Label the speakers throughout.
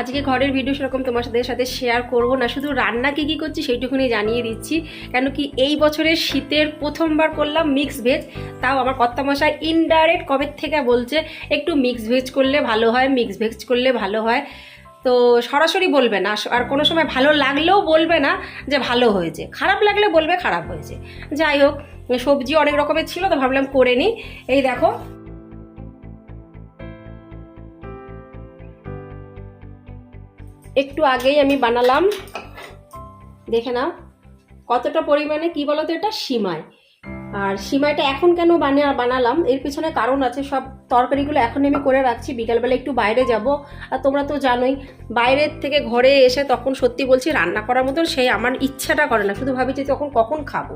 Speaker 1: আজকে ঘরের ভিডিও সেরকম তোমার সাথে সাথে শেয়ার করব না, শুধু রান্না কী কী করছি সেইটুকুনি জানিয়ে দিচ্ছি। কেন কি এই বছরের শীতের প্রথমবার করলাম মিক্স ভেজ তাও আমার কর্তামশাই ইনডাইরেক্ট কবে থেকে বলছে, একটু মিক্স ভেজ করলে ভালো হয় মিক্স ভেজ করলে ভালো হয়। তো সরাসরি বলবে না, আর কোনো সময় ভালো লাগলেও বলবে না যে ভালো হয়েছে, খারাপ লাগলে বলবে, খারাপ হয়েছে। যাই হোক, সবজি অনেক রকমের ছিল, তো ভাবলাম করে নিই। এই দেখো একটু আগেই আমি বানালাম। দেখে নাও, কতটা পরিমাণে, কি বলতো এটা? সিমাই। আর সিমাইটা এখন কেন বানা বানালাম? এর পিছনে কারণ আছে, সব তরকারিগুলো এখন আমি করে রাখছি। বিকালবেলা একটু বাইরে যাব। আর তোমরা তো জানোই বাইরের থেকে ঘরে এসে তখন সত্যি বলছি, রান্না করার মতন সেই আমার ইচ্ছাটা করে না। শুধু ভাবি যে তখন কখন খাব।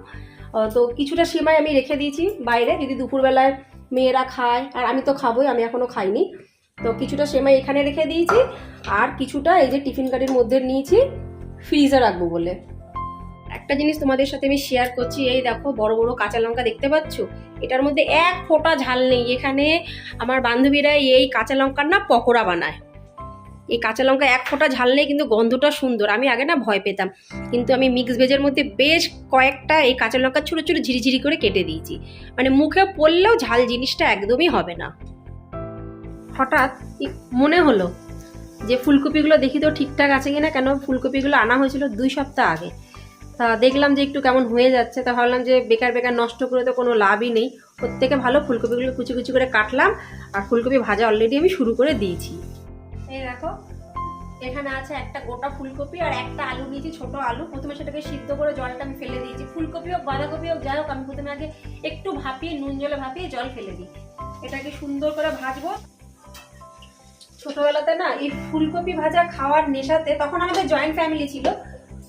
Speaker 1: তো কিছুটা সিমাই আমি রেখে দিয়েছি বাইরে। যদি দুপুরবেলায় মেয়েরা খায়, আর আমি তো খাবোই, আমি এখনও খাইনি। তো কিছুটা সেমাই এখানে রেখে দিয়েছি, আর কিছুটা এই যে টিফিন গাড়ির মধ্যে নিয়েছি ফ্রিজে রাখব বলে। একটা জিনিস তোমাদের সাথে আমি শেয়ার করছি, এই দেখো বড় বড় কাঁচা লঙ্কা দেখতে পাচ্ছ? এটার মধ্যে এক ফোঁটা ঝাল নেই, এখানে আমার বান্ধবীরা এই কাঁচা লঙ্কার না পকোড়া বানায়। এই কাঁচা লঙ্কা এক ফোঁটা ঝাল নেই, কিন্তু গন্ধটা সুন্দর। আমি আগে না ভয় পেতাম, কিন্তু আমি মিক্স ভেজের মধ্যে বেশ কয়েকটা এই কাঁচা লঙ্কা ছোটো ছোটো ঝিরিঝিরি করে কেটে দিয়েছি। মানে মুখে পড়লেও ঝাল জিনিসটা একদমই হবে না। হঠাৎ মনে হলো যে ফুলকপিগুলো দেখি তো ঠিকঠাক আছে কিনা, কেন ফুলকপিগুলো আনা হয়েছিল দুই সপ্তাহ আগে। তা দেখলাম যে একটু কেমন হয়ে যাচ্ছে, তা ভাবলাম যে বেকার বেকার নষ্ট করে তো কোনো লাভই নেই। ওর থেকে ভালো ফুলকপিগুলো কুচি কুচি করে কাটলাম আর ফুলকপি ভাজা অলরেডি আমি শুরু করে দিয়েছি। এই দেখো, এখানে আছে একটা গোটা ফুলকপি আর একটা আলু নিয়েছি, ছোট আলু। প্রথমে সেটাকে সিদ্ধ করে জলটা আমি ফেলে দিয়েছি। ফুলকপি হোক, বাঁধাকপি হোক, যাই হোক, আমি প্রথমে আগে একটু ভাপিয়ে, নুন জলে ভাপিয়ে জল ফেলে দিই। এটাকে সুন্দর করে ভাজবো। ছোটবেলাতে না, এই ফুলকপি ভাজা খাওয়ার নেশাতে, তখন আমাদের জয়েন্ট ফ্যামিলি ছিল,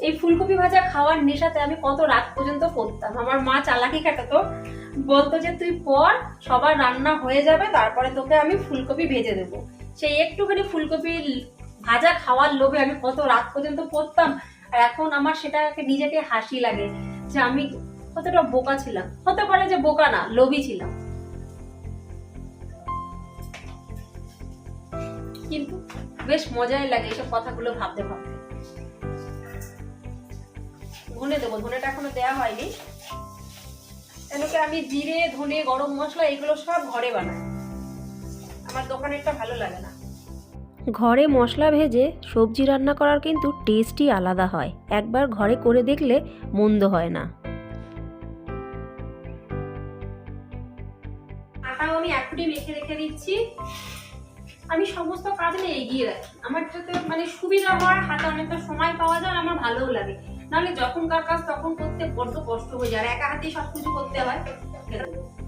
Speaker 1: এই ফুলকপি ভাজা খাওয়ার নেশাতে আমি কত রাত পর্যন্ত পড়তাম। আমার মা চালাকি কাটাতো বলতো যে, তুই পর সবার রান্না হয়ে যাবে, তারপরে তোকে আমি ফুলকপি ভেজে দেবো। সেই একটুখানি ফুলকপি ভাজা খাওয়ার লোভে আমি কত রাত পর্যন্ত পড়তাম, আর এখন আমার সেটাকে নিজেকে হাসি লাগে যে, আমি কতটা বোকা ছিলাম। হতে পারে যে, বোকা না, লোভী ছিলাম। কিন্তু বেশ মজাই লাগে এইসব কথাগুলো ভাবতে ভাবতে। ধনে দেবো ধনেটা এখনও দেওয়া হয়নি। কেন কি আমি জিরে ধনে গরম মশলা এগুলো সব ঘরে বানাই। আমার দোকানেরটা ভালো লাগে না।
Speaker 2: ঘরে মশলা ভেজে সবজি রান্না করার কিন্তু টেস্টই আলাদা হয়। একবার ঘরে করে দেখলে মন্দ হয় না।
Speaker 1: আটাও আমি এখনই মেখে রেখে দিচ্ছি। আমি সমস্ত কাজ নিয়ে এগিয়ে রাখি। আমার যাতে মানে সুবিধা হয়, হাতে অনেকটা সময় পাওয়া যায় আমার ভালোও লাগে। নাহলে যখনকার কাজ তখন করতে বড্ড কষ্ট হয়ে যায়, আর একা হাতেই সবকিছু করতে হয়।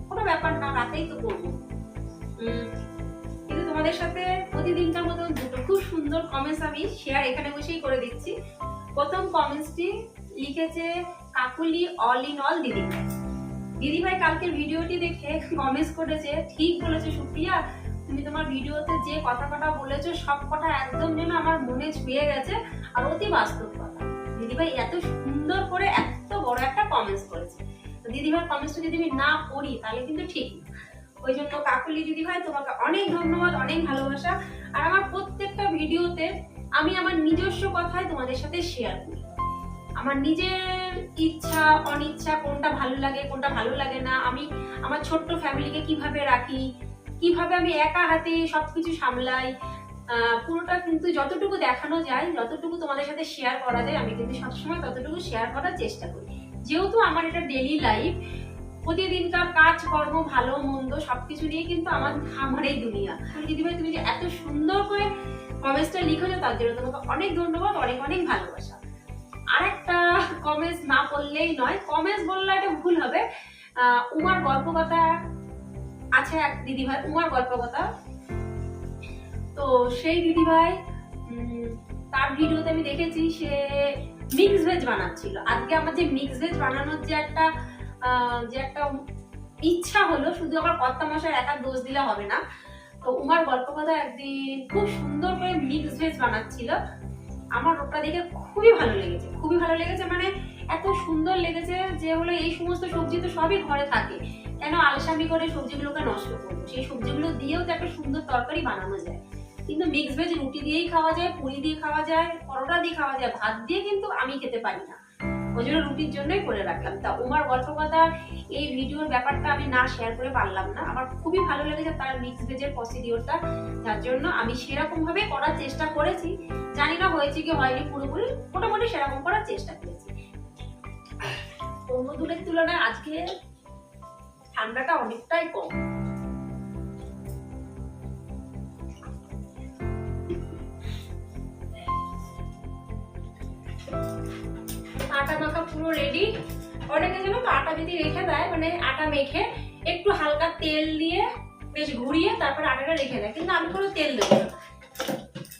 Speaker 1: কোনো ব্যাপার না, রাতেই তো করব। কিন্তু তোমাদের সাথে প্রতিদিনকার মতো দুটো খুব সুন্দর কমেন্টস আমি শেয়ার এখানে বসেই করে দিচ্ছি। প্রথম কমেন্টসটি লিখেছে, কাকুলি অল ইন অল দিদি দিদিভাই কালকের ভিডিওটি দেখে কমেন্টস করেছে, ঠিক বলেছে সুপ্রিয়া। তুমি তোমার ভিডিওতে যে কথা কথা বলেছ, সব কথা একদম যেন আমার মনে ছুঁয়ে গেছে। আর অতি বাস্তব কথা। দিদিভাই এত সুন্দর করে এত বড় একটা কমেন্টস করেছে। দিদিভাই কমেন্টসটা যদি আমি না পড়ি, তাহলে কিন্তু ঠিক ওই জন্য কাকুলি দিদিভাই, তোমাকে অনেক ধন্যবাদ, অনেক ভালোবাসা। আর আমার প্রত্যেকটা ভিডিওতে আমি আমার নিজস্ব কথাই তোমাদের সাথে শেয়ার করি। আমার নিজের ইচ্ছা, অনিচ্ছা, কোনটা ভালো লাগে, কোনটা ভালো লাগে না, আমি আমার ছোট্ট ফ্যামিলিকে কীভাবে রাখি কীভাবে আমি একা হাতে সবকিছু সামলাই পুরোটা কিন্তু যতটুকু দেখানো যায়, যতটুকু তোমাদের সাথে শেয়ার করা যায়, আমি কিন্তু সবসময় ততটুকু শেয়ার করার চেষ্টা করি। যেহেতু আমার এটা ডেলি লাইফ প্রতিদিনকার কাজ, কর্ম, ভালো, মন্দ, সবকিছু নিয়ে কিন্তু আমার আমার এই দুনিয়া। দিদিভাই তুমি যে এত সুন্দর করে কমেন্টসটা লিখেছো, তার জন্য তোমাকে অনেক ধন্যবাদ, অনেক অনেক ভালোবাসা। আরেকটা কমেন্টস না পড়লেই নয় কমেন্টস বললে এটা ভুল হবে। উমার গল্পকথা আছে এক দিদিভাই, উমার গল্প কথা। তো সেই দিদিভাই তার ভিডিওতে আমি দেখেছি, সে মিক্স ভেজ বানাচ্ছিল। আজকে আমার যে মিক্স ভেজ বানানোর যে একটা যে একটা ইচ্ছা হলো, শুধু আমার কর্তা মশাই একা দোষ দিলে হবে না। তো উমার গল্প কথা একদিন খুব সুন্দর করে মিক্স ভেজ বানাচ্ছিল। আমার ওটা দেখে খুবই ভালো লেগেছে। খুবই ভালো লেগেছে মানে এত সুন্দর লেগেছে যে হলো এই সমস্ত সবজি তো সবই ঘরে থাকে। কেন আলসামি করে সবজিগুলোকে নষ্ট করব? সেই সবজিগুলো দিয়েও তো একটা সুন্দর তরকারি বানানো যায়। কিন্তু মিক্স ভেজ রুটি দিয়েই খাওয়া যায়, পুরি দিয়ে খাওয়া যায়, পরোটা দিয়ে খাওয়া যায়, ভাত দিয়ে কিন্তু আমি খেতে পারি না। ওই জন্য রুটির জন্যই করে রাখলাম। তা উমার গল্প কথা, এই ভিডিওর ব্যাপারটা আমি না শেয়ার করে পারলাম না। আমার খুবই ভালো লেগেছে তার মিক্স ভেজের প্রসিডিওরটা যার জন্য আমি সেরকম ভাবে করার চেষ্টা করেছি। জানি না হয়েছে কি হয়নি, পুরোপুরি মোটামুটি সেরকম করার চেষ্টা করেছি। অন্য দূরের তুলনায় আজকে ঠান্ডাটা অনেকটাই কম। আটা মাখা পুরো রেডি অনেকে যেন তো আটা যদি রেখে দেয় মানে আটা মেখে একটু হালকা তেল দিয়ে বেশ ঘুরিয়ে তারপরে আটাটা রেখে দেয়। কিন্তু আমি কোনো তেল দেবো না।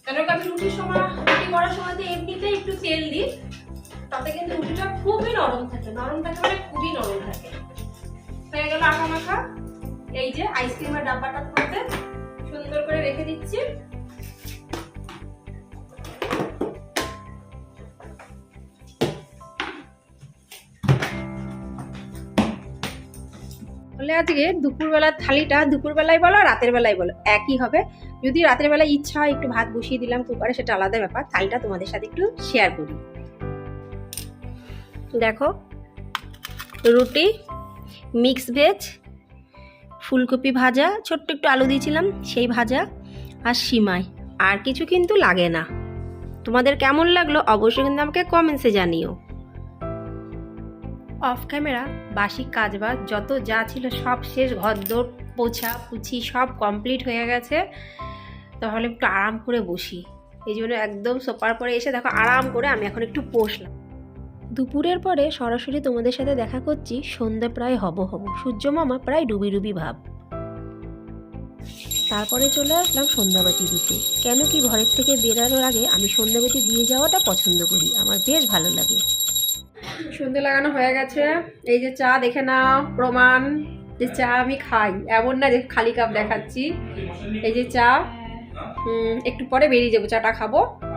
Speaker 1: কেন আমি রুটির সময়, রুটি করার সময় তো এমনিতে একটু তেল দিই। তাতে কিন্তু রুটিটা খুবই নরম থাকে। নরম থাকে মানে খুবই নরম থাকে। হয়ে গেল আটা মাখা। এই যে আইসক্রিমের ডাব্বাটা মধ্যে সুন্দর করে রেখে দিচ্ছি।
Speaker 3: বলে আজকে দুপুরবেলার থালিটা দুপুরবেলায় বলো রাতের বেলায় বলো। একই হবে। যদি রাতের বেলায় ইচ্ছা হয় একটু ভাত বসিয়ে দিলাম, কুকারে সেটা আলাদা ব্যাপার। থালিটা তোমাদের সাথে একটু শেয়ার করি।
Speaker 2: দেখো, রুটি মিক্স ভেজ ফুলকপি ভাজা, ছোট্ট একটু আলু দিয়েছিলাম, সেই ভাজা আর সিমাই। আর কিছু কিন্তু লাগে না। তোমাদের কেমন লাগল অবশ্যই কিন্তু আমাকে কমেন্টসে জানিও।
Speaker 3: অফ ক্যামেরা বাসি কাজ বাজ, যত যা ছিল সব শেষ ঘরদোর পোছা পুছি সব কমপ্লিট হয়ে গেছে। তাহলে একটু আরাম করে বসি। এই জন্য একদম সোপার পরে এসে দেখো আরাম করে আমি এখন একটু বসলাম।
Speaker 2: দুপুরের পরে সরাসরি তোমাদের সাথে দেখা করছি সন্ধে প্রায় হব হব। সূর্য মামা প্রায় ডুবি ডুবি ভাব। তারপরে চলে আসলাম সন্ধ্যাবাতি দিতে। কেন কি ঘরের থেকে বেরানোর আগে আমি সন্ধ্যাবাতি দিয়ে যাওয়াটা পছন্দ করি। আমার বেশ ভালো লাগে।
Speaker 3: সন্ধে লাগানো হয়ে গেছে। এই যে চা দেখে নাও, প্রমাণ যে চা আমি খাই। এমন না যে খালি কাপ দেখাচ্ছি। এই যে চা একটু পরে বেরিয়ে যাব, চাটা খাব,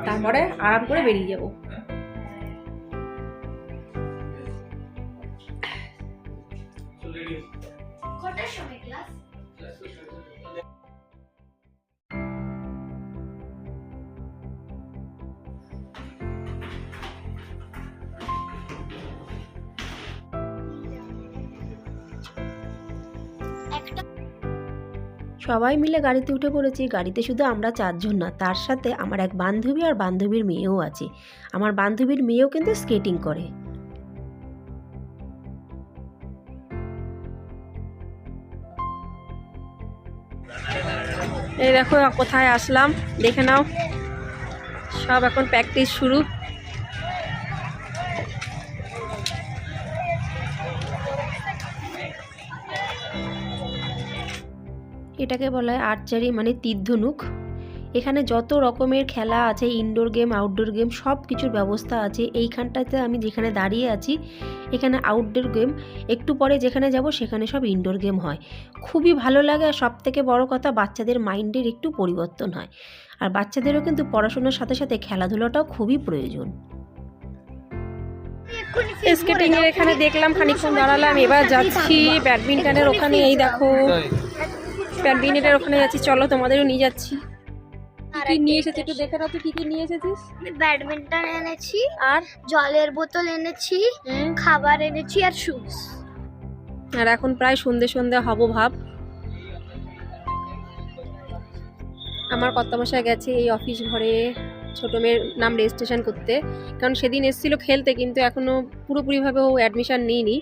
Speaker 3: তারপরে আরাম করে বেরিয়ে যাব।
Speaker 2: সবাই মিলে গাড়িতে উঠে পড়েছি। গাড়িতে শুধু আমরা চারজন না, তার সাথে আমার এক বান্ধবী আর বান্ধবীর মেয়েও আছে। আমার বান্ধবীর মেয়েও কিন্তু স্কেটিং করে।
Speaker 3: এই দেখো, কোথায় আসলাম? দেখে নাও। সব এখন প্র্যাকটিস শুরু।
Speaker 2: এটাকে বলা হয় আর্চারি মানে তীর্ধনুক। এখানে যত রকমের খেলা আছে ইনডোর গেম আউটডোর গেম সব কিছুর ব্যবস্থা আছে। এইখানটাতে আমি যেখানে দাঁড়িয়ে আছি এখানে আউটডোর গেম একটু পরে যেখানে যাব সেখানে সব ইনডোর গেম হয়। খুবই ভালো লাগে আর সব থেকে বড় কথা বাচ্চাদের মাইন্ডের একটু পরিবর্তন হয়। আর বাচ্চাদেরও কিন্তু পড়াশোনার সাথে সাথে খেলাধুলাটাও খুবই প্রয়োজন।
Speaker 3: স্কেটিং এর এখানে দেখলাম খানিকক্ষণ দাঁড়ালাম এবার যাচ্ছি ব্যাডমিন্টনের ওখানে। এই দেখো। ব্যাডমিন্টনের ওখানে যাচ্ছি। চলো তোমাদেরও নিয়ে যাচ্ছি। কি নিয়ে এসেছিস একটু দেখে নাও তুই কি কি নিয়ে এসেছিস?
Speaker 4: ব্যাডমিন্টন এনেছি
Speaker 3: আর?
Speaker 4: জলের বোতল এনেছি খাবার এনেছি আর শুজ
Speaker 3: আর এখন প্রায় সন্ধে সন্ধে হব ভাব। আমার কর্তামশাই গেছে এই অফিস ঘরে ছোট মেয়ের নাম রেজিস্ট্রেশন করতে। কারণ সেদিন এসেছিল খেলতে কিন্তু এখনও পুরোপুরিভাবে ও অ্যাডমিশন নিইনি।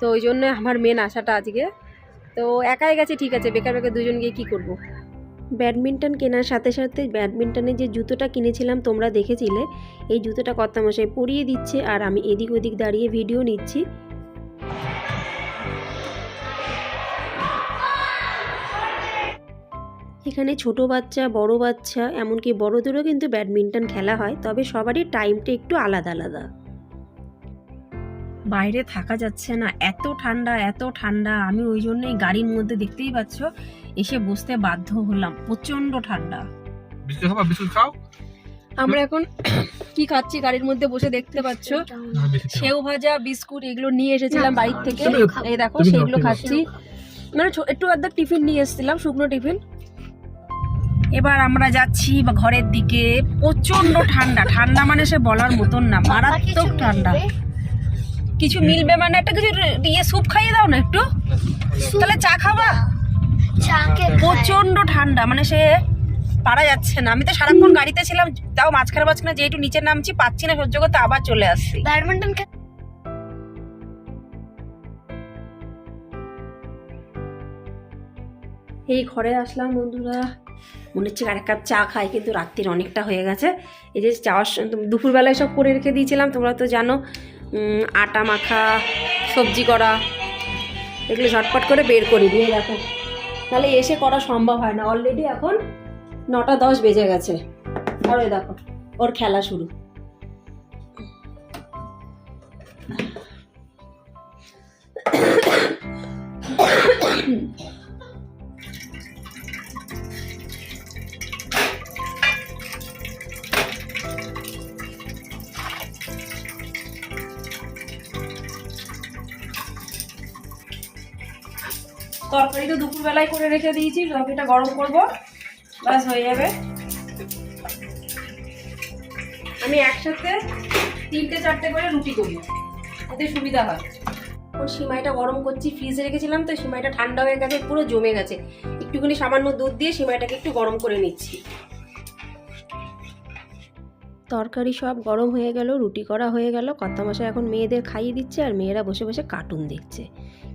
Speaker 3: তো ওই জন্য আমার মেন আশাটা আজকে। তো একাই গেছে, ঠিক আছে, বেকার বেকার দুজন গিয়ে কী করব?
Speaker 2: ব্যাডমিন্টন কেনার সাথে সাথে ব্যাডমিন্টনের যে জুতোটা কিনেছিলাম তোমরা দেখেছিলে, এই জুতোটা কর্তামশাই পরিয়ে দিচ্ছে আর আমি এদিক ওদিক দাঁড়িয়ে ভিডিও নিচ্ছি।
Speaker 1: এখানে ছোট বাচ্চা, বড় বাচ্চা, এমনকি বড়দেরও কিন্তু ব্যাডমিন্টন খেলা হয়, তবে সবারই টাইমটা একটু আলাদা আলাদা। বাইরে থাকা যাচ্ছে না। এত ঠান্ডা এত ঠান্ডা। আমি ওই জন্যই গাড়ির মধ্যে দেখতেই পাচ্ছ এসে বসতে বাধ্য হলাম। প্রচণ্ড ঠান্ডা।
Speaker 2: বিস্কুট খাও।
Speaker 3: আমরা এখন কি খাচ্ছি গাড়ির মধ্যে বসে দেখতে পাচ্ছ? সেও ভাজা বিস্কুট এগুলো নিয়ে এসেছিলাম বাইক থেকে। এই দেখো সেগুলো খাচ্ছি। মানে একটু আধা টিফিন নিয়ে এসেছিলাম শুকনো টিফিন।
Speaker 1: এবার আমরা যাচ্ছি বা ঘরের দিকে। প্রচণ্ড ঠান্ডা। ঠান্ডা মানে সে বলার মতন না মারাত্মক ঠান্ডা। কিছু মিলবে মানে একটা কিছু ইয়ে স্যুপ খাইয়ে দাও না একটু? তাহলে চা খাবা? প্রচণ্ড ঠান্ডা মানে সে পারা যাচ্ছে না। আমি তো সারাক্ষণ গাড়িতে ছিলাম তাও মাঝখানে মাঝখানে যেটু নিচে নামছি পাচ্ছি না সহ্য করতে আবার চলে আসছি।
Speaker 5: ব্যাডমিন্টন
Speaker 1: এই ঘরে আসলাম বন্ধুরা। মনে হচ্ছে আর এক কাপ চা খাই কিন্তু রাত্রির অনেকটা হয়ে গেছে। এই যে যাওয়ার স- দুপুরবেলায় সব করে রেখে দিয়েছিলাম তোমরা তো জানো। আটা মাখা, সবজি করা, এগুলো ঝটপট করে বের করি দিয়ে দেখো। তাহলে এসে করা সম্ভব হয় না। অলরেডি এখন নটা দশ বেজে গেছে। আর দেখো, ওর খেলা শুরু। দুপুরবেলায় করে রেখে দিয়েছি তরকারিটা গরম করব। ব্যাস, হয়ে যাবে। আমি একসাথে তিনটে চারটে করে রুটি করি এতে সুবিধা হয়। এখন সিমাইটা গরম করছি, ফ্রিজে রেখেছিলাম, তো সিমাইটা ঠান্ডা হয়ে গেছে, পুরো জমে গেছে। একটুখানি সামান্য দুধ দিয়ে সিমাইটাকে একটু গরম করে নিচ্ছি। তরকারি সব গরম হয়ে গেল, রুটি করা হয়ে গেল কর্তা মশাই এখন মেয়েদের খাইয়ে দিচ্ছে আর মেয়েরা বসে বসে কার্টুন দেখছে।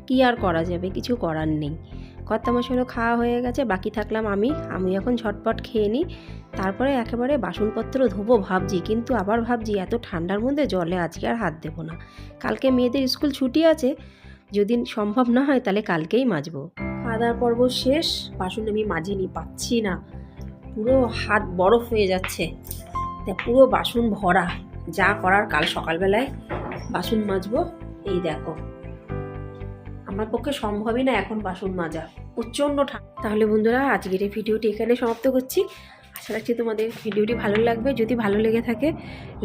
Speaker 1: কি আর করা যাবে, কিছু করার নেই। কর্তা মশাইরও খাওয়া হয়ে গেছে, বাকি থাকলাম আমি। আমি এখন ঝটপট খেয়ে নিই। তারপরে একেবারে বাসনপত্র ধোবো ভাবছি, কিন্তু আবার ভাবছি এত ঠান্ডার মধ্যে জলে আজকে আর হাত দেবো না। কালকে মেয়েদের স্কুল ছুটি আছে, যদি সম্ভব না হয় তাহলে কালকেই মাজবো। খাওয়া পর্ব শেষ, বাসন আমি মাজিনি, পাচ্ছি না। পুরো হাত বরফ হয়ে যাচ্ছে। তা পুরো বাসন ভরা। যা করার কাল সকালবেলায় বাসন মাজবো, এই দেখো। আমার পক্ষে সম্ভবই না এখন বাসন মাজা। প্রচণ্ড ঠান্ডা তাহলে বন্ধুরা, আজকের এই ভিডিওটি এখানে সমাপ্ত করছি। আশা রাখছি তোমাদের ভিডিওটি ভালো লাগবে। যদি ভালো লেগে থাকে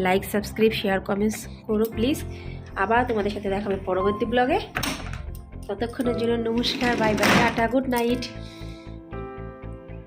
Speaker 1: লাইক সাবস্ক্রাইব শেয়ার কমেন্টস করো প্লিজ আবার তোমাদের সাথে দেখা হবে পরবর্তী ব্লগে ততক্ষণের জন্য নমস্কার bye bye tata good night